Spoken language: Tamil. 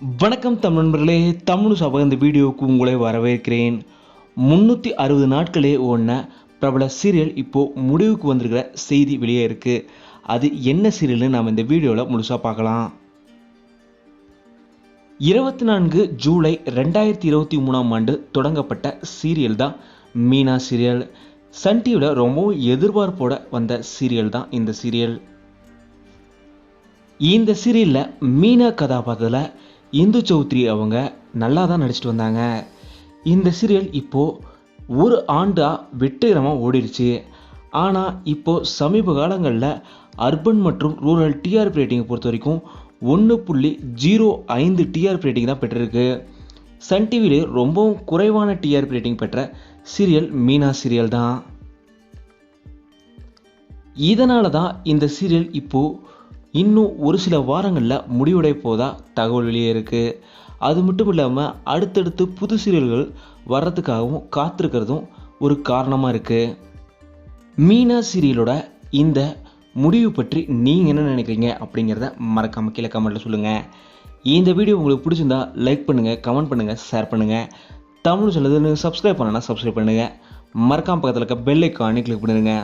வணக்கம் தமிழ் நண்பர்களே தமிழ் சபை இந்த வீடியோவுக்கு உங்களை வரவேற்கிறேன். முந்நூற்றி அறுபது நாட்களே ஓடின பிரபல சீரியல் இப்போது முடிவுக்கு வந்திருக்கிற செய்தி வெளியே இருக்குது அது என்ன சீரியல்னு நாம் இந்த வீடியோவில் முழுசாக பார்க்கலாம். இருபத்தி நான்கு ஜூலை ரெண்டாயிரத்தி இருபத்தி மூணாம் ஆண்டு தொடங்கப்பட்ட சீரியல் தான் மீனா சீரியல். சன் டிவியில் ரொம்பவும் எதிர்பார்ப்போட வந்த சீரியல் தான் இந்த சீரியல். இந்த சீரியலில் மீனா கதாபாத்திரத்தில் இந்து சௌத்ரி அவங்க நல்லா தான் நடிச்சிட்டு வந்தாங்க. இந்த சீரியல் இப்போது ஒரு ஆண்டாக வெற்றிகரமாக ஓடிடுச்சு ஆனால் இப்போது சமீப காலங்களில் அர்பன் மற்றும் ரூரல் டிஆர்பி ரேட்டிங்கை பொறுத்த வரைக்கும் ஒன்று புள்ளி ஜீரோ ஐந்து டிஆர்பி ரேட்டிங் தான் பெற்றிருக்கு. சன் டிவிலே ரொம்பவும் குறைவான டிஆர்பி ரேட்டிங் பெற்ற சீரியல் மீனா சீரியல் தான். இதனால தான் இந்த சீரியல் இப்போது இன்னும் ஒரு சில வாரங்களில் முடிவடைய போதா தகவல் வெளியே இருக்குது அது மட்டும் இல்லாமல் அடுத்தடுத்து புது சீரியல்கள் வர்றதுக்காகவும் காத்திருக்கிறதும் ஒரு காரணமாக இருக்குது மீனா சீரியலோட இந்த முடிவு பற்றி நீங்கள் என்ன நினைக்கிறீங்க அப்படிங்கிறத மறக்காமல் கீழே கமெண்ட்டில் சொல்லுங்கள் இந்த வீடியோ உங்களுக்கு பிடிச்சிருந்தா லைக் பண்ணுங்கள் கமெண்ட் பண்ணுங்கள் ஷேர் பண்ணுங்கள் தமிழ் சொல்லுதுன்னு சப்ஸ்கிரைப் பண்ணனா சப்ஸ்கிரைப் பண்ணுங்கள் மறக்காம பக்கத்தில் இருக்க பெல் ஐக்கானே கிளிக் பண்ணிடுங்க.